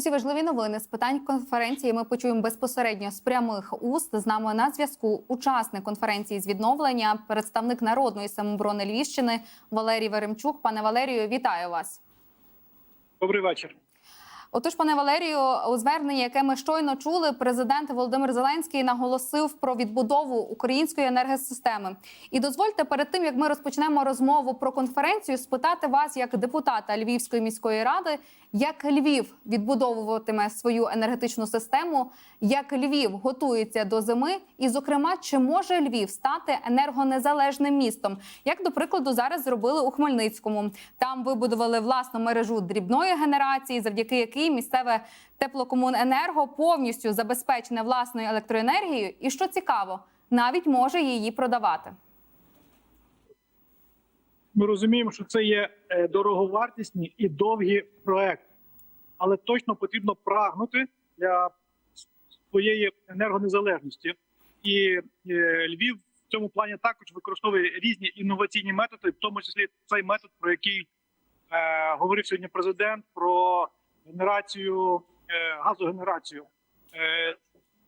Усі важливі новини з питань конференції ми почуємо безпосередньо з прямих уст. З нами на зв'язку учасник конференції з відновлення, представник народної самоборони Львівщини Валерій Веремчук. Пане Валерію, вітаю вас. Добрий вечір. Отож, пане Валерію, у зверненні, яке ми щойно чули, президент Володимир Зеленський наголосив про відбудову української енергосистеми. І дозвольте перед тим, як ми розпочнемо розмову про конференцію, спитати вас, як депутата Львівської міської ради, як Львів відбудовуватиме свою енергетичну систему, як Львів готується до зими, і, зокрема, чи може Львів стати енергонезалежним містом, як до прикладу зараз зробили у Хмельницькому. Там вибудували власну мережу дрібної генерації, завдяки якій місцеве теплокомуненерго повністю забезпечене власною електроенергією, і що цікаво, навіть може її продавати. Ми розуміємо, що це є е, дороговартісні і довгі проекти, але точно потрібно прагнути для своєї енергонезалежності. І е, Львів в цьому плані також використовує різні інноваційні методи, в тому числі цей метод, про який е, говорив сьогодні президент, про генерацію е, газогенерацію. Е,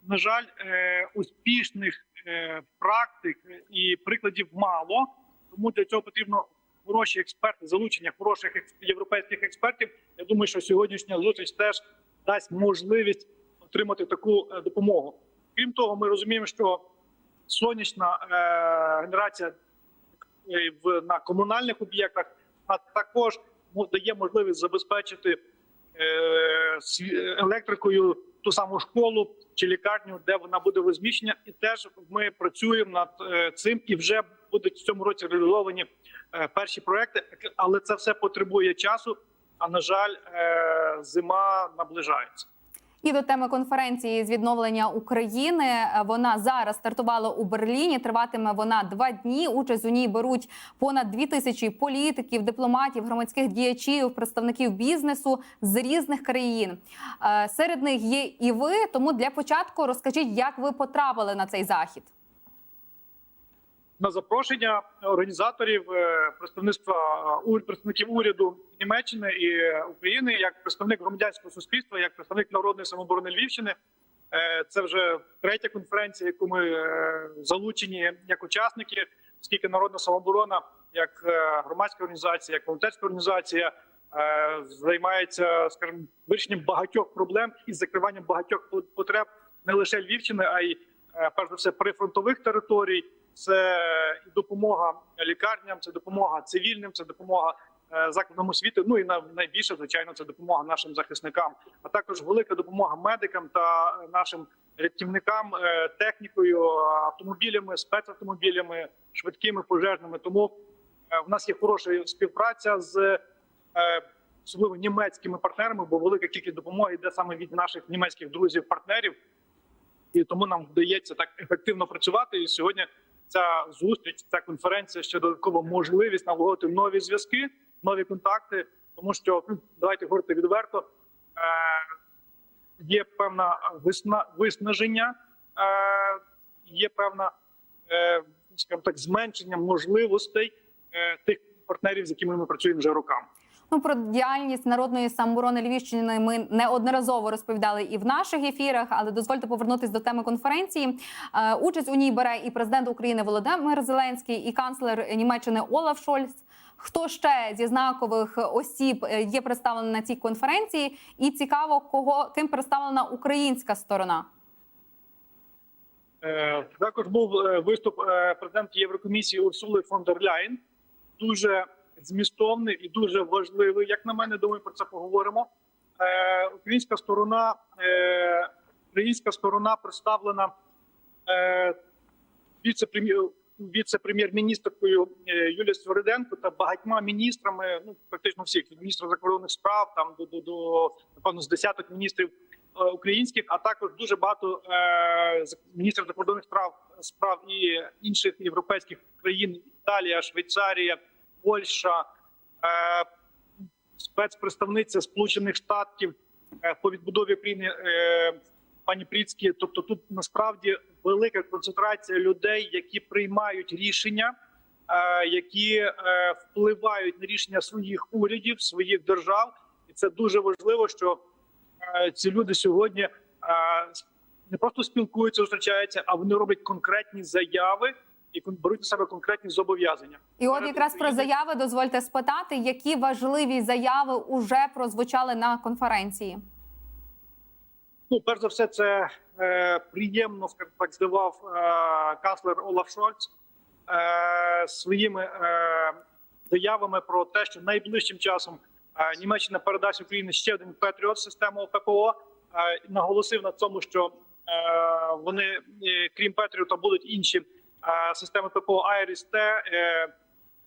на жаль, е, успішних практик і прикладів мало. Тому для цього потрібно хороші експерти, залучення хороших європейських експертів. Я думаю, що сьогоднішня зустріч теж дасть можливість отримати таку допомогу. Крім того, ми розуміємо, що сонячна генерація на комунальних об'єктах, а також дає можливість забезпечити електрикою ту саму школу чи лікарню, де вона буде розміщена, і теж ми працюємо над е, цим і вже будуть в цьому році реалізовані е, перші проекти, але це все потребує часу. А на жаль, е, зима наближається. І до теми конференції з відновлення України вона зараз стартувала у Берліні. Триватиме вона два дні. Участь у ній беруть понад дві тисячі політиків, дипломатів, громадських діячів, представників бізнесу з різних країн. Е, Серед них є і ви. Тому для початку розкажіть, як ви потрапили на цей захід. На запрошення організаторів е, представництва е, представників уряду Німеччини і України, як представник громадянського суспільства, як представник народної самооборони Львівщини. Е, Це вже третя конференція, яку ми залучені як учасники, оскільки народна самооборона, як громадська організація, як волонтерська організація. Займається, скажімо, вирішенням багатьох проблем і закриванням багатьох потреб не лише Львівщини, а й перш за все прифронтових територій. Це допомога лікарням, це допомога цивільним, це допомога е, закладам освіти. Ну і на найбільше, звичайно, це допомога нашим захисникам, а також велика допомога медикам та нашим рятівникам е, технікою, автомобілями, спецавтомобілями, швидкими пожежними. Тому е, в нас є хороша співпраця з е, особливо німецькими партнерами, бо велика кількість допомоги йде саме від наших німецьких друзів-партнерів. І тому нам вдається так ефективно працювати. І сьогодні ця зустріч, ця конференція ще додаткова можливість налагодити нові зв'язки, нові контакти. Тому що ну, давайте говорити відверто. Е, є певна висна виснаження, е, є певна, е, скажімо так, зменшення можливостей тих партнерів, з якими ми працюємо вже роками. Ну про діяльність народної самооборони Львівщини ми неодноразово розповідали і в наших ефірах, але дозвольте повернутися до теми конференції. Е, Участь у ній бере і президент України Володимир Зеленський, і канцлер Німеччини Олаф Шольц. Хто ще зі знакових осіб е, є представлений на цій конференції? І цікаво, кого ким представлена українська сторона. Е, Також був виступ президентки Єврокомісії Урсули фон дер Ляйн. Дуже змістовний і дуже важливий. Як на мене, думаю, про це поговоримо. Е, Українська сторона, е, українська сторона представлена е, віце-прем'єр віце-прем'єр-міністркою е, Юлією Свириденко та багатьма міністрами, ну практично всіх від міністра закордонних справ, там до до, до напевно з десяток міністрів е, українських, а також дуже багато е, міністрів закордонних справ справ і інших європейських країн: Італія, Швейцарія, Польща, е, спецпредставниця Сполучених Штатів е, по відбудові України. Е, Пані Пріцькі, тобто тут насправді велика концентрація людей, які приймають рішення, які впливають на рішення своїх урядів, своїх держав, і це дуже важливо, що ці люди сьогодні не просто спілкуються, зустрічаються, а вони роблять конкретні заяви і беруть на себе конкретні зобов'язання. І от якраз про заяви дозвольте спитати, які важливі заяви уже прозвучали на конференції. Ну, перш за все, це е, приємно так здивав е, канцлер Олаф Шольц е, своїми е, заявами про те, що найближчим часом е, Німеччина передасть Україні ще один Петріот систему ППО. Е, наголосив на цьому, що е, вони, е, крім Петріота, будуть інші системи ППО Айріс Т.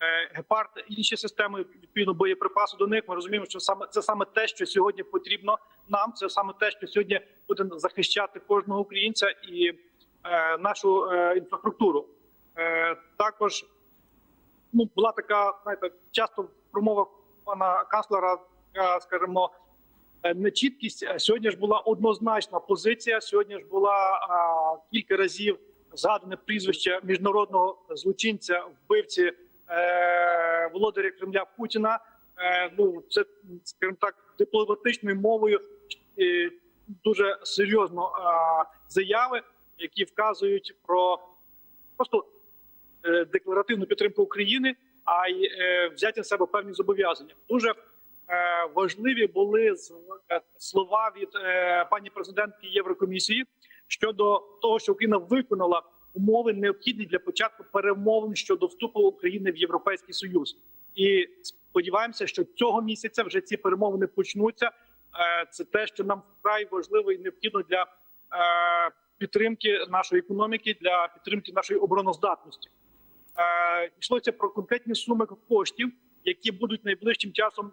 Е, Гепард, інші системи відповідно боєприпасу до них. Ми розуміємо, що саме це саме те, що сьогодні потрібно нам. Це саме те, що сьогодні буде захищати кожного українця і е, нашу е, інфраструктуру. Е, також ну була така, знаєте, часто в промовах пана канцлера, скажімо, нечіткість. Сьогодні ж була однозначна позиція. Сьогодні ж була кілька разів згадане прізвище міжнародного злочинця, вбивці е, володаря Кремля Путіна. Е, ну це скажімо так дипломатичною мовою е, дуже серйозно а, заяви, які вказують про просто е, декларативну підтримку України, а й е, взяти на себе певні зобов'язання. Дуже е, важливі були е, слова від е, пані президентки Єврокомісії щодо того, що Україна виконала умови необхідні для початку перемовин щодо вступу України в Європейський Союз. І сподіваємося, що цього місяця вже ці перемовини почнуться. Е, Це те, що нам вкрай важливо і необхідно для е, підтримки нашої економіки, для підтримки нашої обороноздатності. Е, Йшлося про конкретні суми коштів, які будуть найближчим часом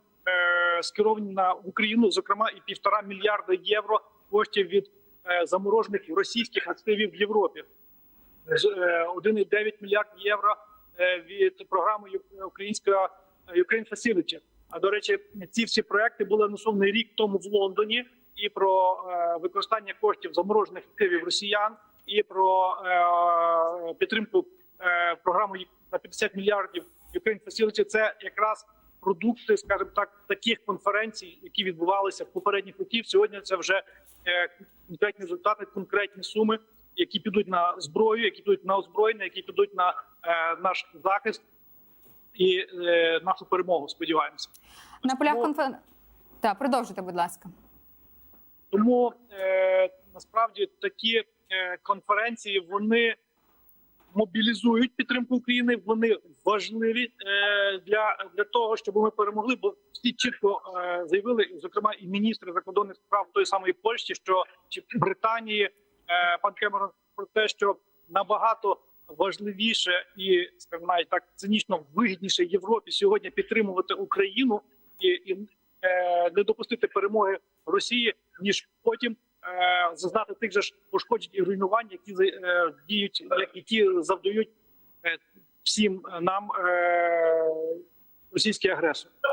скеровані на Україну, зокрема і півтора мільярда євро коштів від заморожених російських активів в Європі. З- е, 1,9 мільярд євро е, від програми «Ю- Українська е, Ukraine Facility. А до речі, ці всі проекти були анонсовані рік тому в Лондоні. І про е, використання коштів заморожених активів росіян, і про е, підтримку е, програми на 50 мільярдів Ukraine Facility. Це якраз продукти, скажімо так, таких конференцій, які відбувалися в попередніх років. Сьогодні це вже е, конкретні результати, конкретні суми, які підуть на зброю, які підуть на озброєння, які підуть на е, наш захист і е, нашу перемогу. Сподіваємося. На полях конференції. Так, продовжуйте, будь ласка. Тому е, насправді такі е, конференції вони мобілізують підтримку України. Вони важливі е, для, для того, щоб ми перемогли. Бо всі чітко е, заявили, зокрема, і міністри закордонних справ тої самої Польщі, що чи Британії, е, пан Кемерон про те, що набагато важливіше і скажімо, так цинічно вигідніше Європі сьогодні підтримувати Україну і, і не допустити перемоги Росії, ніж потім зазнати тих же ж пошкоджень і руйнувань, які е, діють, які завдають е, всім нам е, російський агресор. Е,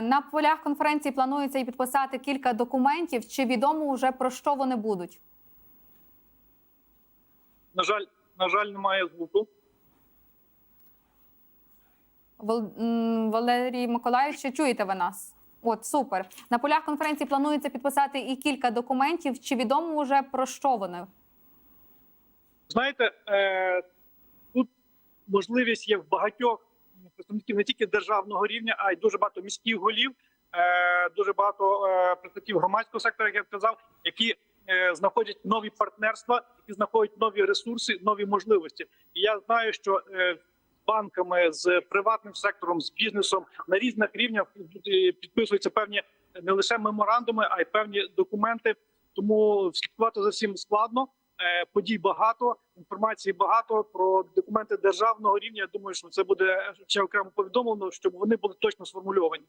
На полях конференції планується і підписати кілька документів. Чи відомо вже про що вони будуть? На жаль, на жаль, немає звуку. Валерій Миколаївич, чи чуєте ви нас? От супер. На полях конференції планується підписати і кілька документів. Чи відомо вже про що вони? Знаєте, е, тут можливість є в багатьох представників не тільки державного рівня, а й дуже багато міських голів, е, дуже багато е, представників громадського сектора, як я сказав, які знаходять нові партнерства, які знаходять нові ресурси, нові можливості. І я знаю, що банками, з приватним сектором, з бізнесом на різних рівнях підписуються певні не лише меморандуми, а й певні документи. Тому слідкувати за всім складно. Е, Подій багато, інформації багато про документи державного рівня. Я думаю, що це буде ще окремо повідомлено, щоб вони були точно сформульовані.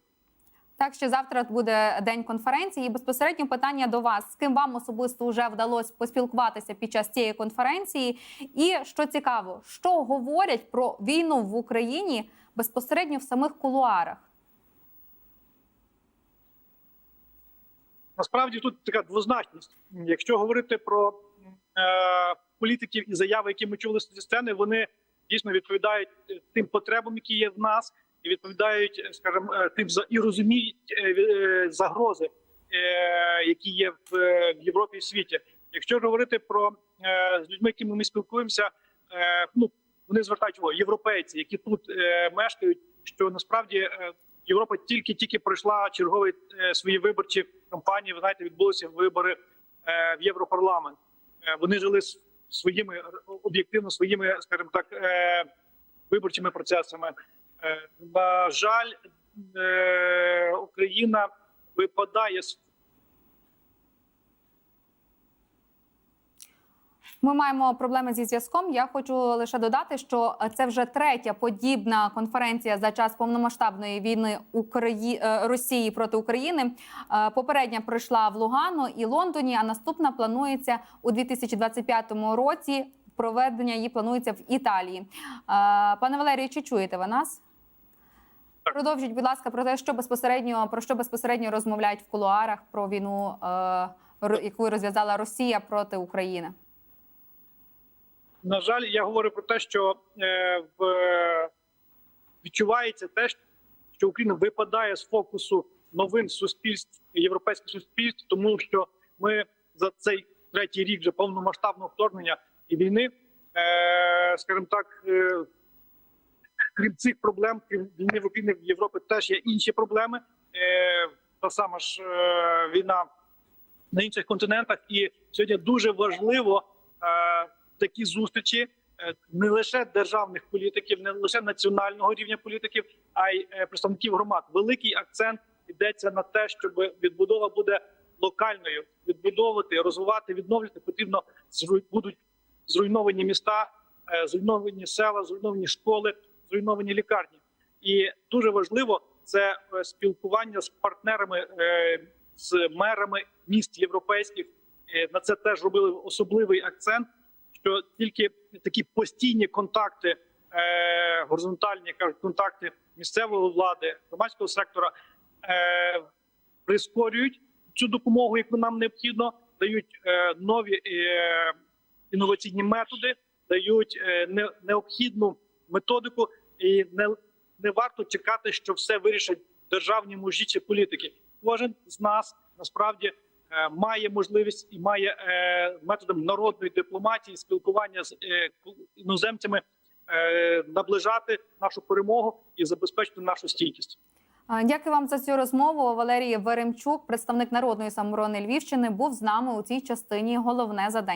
Так що завтра буде день конференції. І безпосередньо питання до вас: з ким вам особисто вже вдалося поспілкуватися під час цієї конференції? І що цікаво, що говорять про війну в Україні безпосередньо в самих кулуарах? Насправді тут така двозначність. Якщо говорити про е, політиків і заяви, які ми чули зі сцени, вони дійсно відповідають е, тим потребам, які є в нас, відповідають, е, скажімо, е, тим за і розуміють е, загрози, які є в, Європі і світі. Якщо говорити про з людьми, якими ми спілкуємося, ну вони звертають увагу європейці, які тут мешкають, що насправді Європа тільки-тільки пройшла чергові свої виборчі кампанії. Ви знаєте, відбулися вибори в Європарламент. Вони жили своїми об'єктивно своїми, скажімо так, виборчими процесами. Е, На жаль, е, Україна випадає з Ми маємо проблеми зі зв'язком. Я хочу лише додати, що це вже третя подібна конференція за час повномасштабної війни Украї... е, Росії проти України. Попередня пройшла в Лугану і Лондоні. А наступна планується у 2025 році. Проведення її планується в Італії. Пане Валерію, чи чуєте ви нас? Продовжіть, будь ласка, про те, що безпосередньо про що безпосередньо розмовляють в кулуарах про війну, е, яку розв'язала Росія проти України. На жаль, я говорю про те, що е, в, відчувається те, що Україна випадає з фокусу новин суспільств європейських суспільств, тому що ми за цей третій рік вже повномасштабного вторгнення і війни, е, скажімо так, е, крім цих проблем, крім війни в Україні в Європі, теж є інші проблеми. Е, та сама ж е, війна на інших континентах, і сьогодні дуже важливо. Е, такі зустрічі не лише державних політиків, не лише національного рівня політиків, а й представників громад. Великий акцент йдеться на те, щоб відбудова буде локальною. Відбудовувати, розвивати, відновлювати потрібно будуть зруйновані міста, зруйновані села, зруйновані школи, зруйновані лікарні. І дуже важливо це е, спілкування з партнерами, е, з мерами міст європейських. Е, На це теж робили особливий акцент що тільки такі постійні контакти, горизонтальні контакти місцевої влади, громадського сектора прискорюють цю допомогу, яку нам необхідно, дають нові інноваційні методи, дають необхідну методику, і не, не варто чекати, що все вирішать державні мужі чи політики. Кожен з нас насправді е, має можливість і має е, методом народної дипломатії спілкування з е, іноземцями наближати нашу перемогу і забезпечити нашу стійкість. Дякую вам за цю розмову. Валерій Веремчук, представник народної самоборони Львівщини, був з нами у цій частині. Головне за.